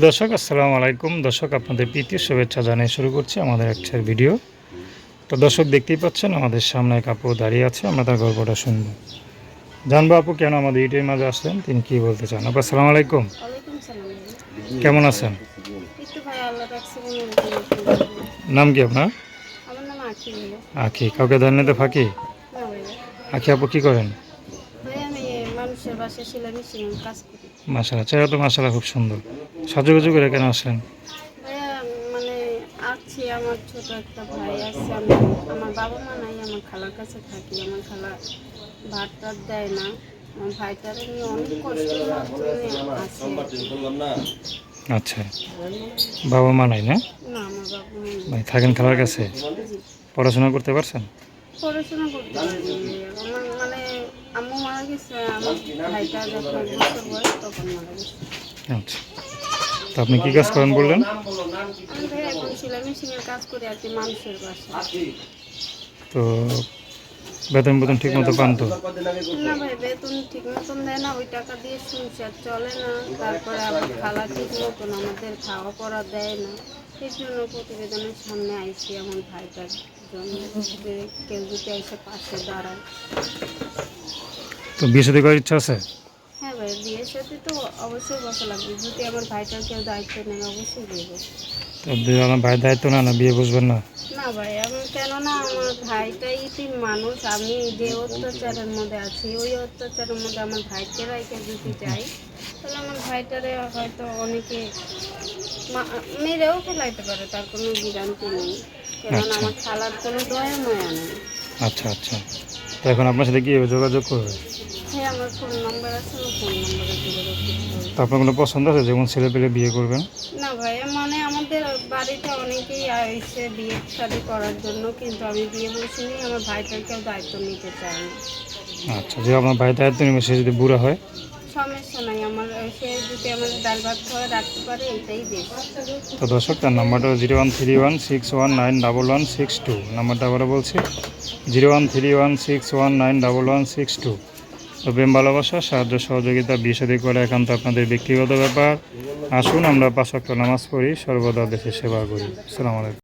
দর্শক আসসালামু আলাইকুম। দর্শক আপনাদের প্রীতি শুভেচ্ছা জানিয়ে শুরু করছি আমাদের একটা ভিডিও। তো দর্শক দেখতেই পাচ্ছেন আমাদের সামনে এক আপু দাঁড়িয়ে আছে আমরা তার গল্পটা শুনব। জানব আপু কেন আমাদের ইউটিউবের মাঝে আসলেন? তিনি কি বলতে চান? আপু আসসালামু আলাইকুম। কেমন আছেন? নাম কি আপনার? আখি কাউকে ধরনেতে ফাঁকি? আখি আপু কি করেন? বাসায় সেলাই মেশিন কাজ করি। মাসালা চেহারা তো মাসালা খুব সুন্দর। সাজুগুজু করে কেন আসলেন? মানে আছি আমার ছোট একটা ভাই আছে আমি আমার বাবা মা নাই আমার খালার কাছে থাকি আমার খালা ভাত টাত দেয় না। আমার ভাইটারে নিয়ে অনেক আছে। আচ্ছা বাবা মা নাই না? না আমার বাবা মা ভাই থাকেন খালার কাছে? পড়াশোনা করতে পারছেন? পড়াশোনা করতে আমার মানে আম্মু মারা গেছে আমার ভাইটা যখন বছর বয়স তখন মারা গেছে। আচ্ছা। তো আপনি কি কাজ করেন বললেন? আমি ভাই এখন সেলাই মেশিনের কাজ করি আর কি মানুষের বাসায় তো বেতন বেতন ঠিক মতো পান তো? না ভাই বেতন ঠিক মতন দেয় না ওই টাকা দিয়ে সংসার চলে না। তারপরে আবার খালা ঠিক মতন আমাদের খাওয়া পড়া দেয় না। এই জন্য প্রতিবেদনের সামনে আইসি আমার ভাইটার জন্য যে কেউ যদি এসে পাশে দাঁড়ায় তো বিয়ে সাথে করার ইচ্ছা আছে? হ্যাঁ ভাই বিয়ের সাথে তো অবশ্যই বসা লাগবে। যদি আমার ভাইটার কেউ দায়িত্ব নেয় অবশ্যই বিয়ে বসে আপনি আমার ভাই দায়িত্ব না না বিয়ে বুঝবেন না? না ভাই আমি কেননা আমার ভাইটাই ইতি মানুষ আমি যে অত্যাচারের মধ্যে আছি ওই অত্যাচারের মধ্যে আমার ভাইকে রাইকে যদি যাই তাহলে আমার ভাইটারে হয়তো অনেকে মেরেও ফেলাইতে পারে তার কোনো বিরান্তি নেই। আচ্ছা। আমার খালার কোনো দয়া ময়া নেই। আচ্ছা আচ্ছা। তো এখন আপনার সাথে কি যোগাযোগ করবে? হ্যাঁ আমার ফোন নাম্বার আছে আমি ফোন নাম্বারে যোগাযোগ করতে তো আপনার কোনো পছন্দ আছে যেমন ছেলে পেলে বিয়ে করবেন? না ভাই মানে আমাদের বাড়িতে অনেকেই এসে বিয়ে শাদি করার জন্য কিন্তু আমি বিয়ে বসিনি আমার ভাইটার কেউ দায়িত্ব নিতে না। আচ্ছা যে আপনার ভাই দায়িত্ব নেবে সে যদি বুড়া হয়? তো দর্শক, তার নাম্বারটা zero one three one six one nine double one six two. নাম্বারটা আবারও বলছি, zero one three one six one nine double one six two. তো প্রেম, ভালোবাসা, সাহায্য, সহযোগিতা বিষাদি করে একান্ত আপনাদের ব্যক্তিগত ব্যাপার। আসুন, আমরা পাঁচ ওয়াক্ত নামাজ পড়ি, সর্বদা দেশের সেবা করি। আসসালামু আলাইকুম।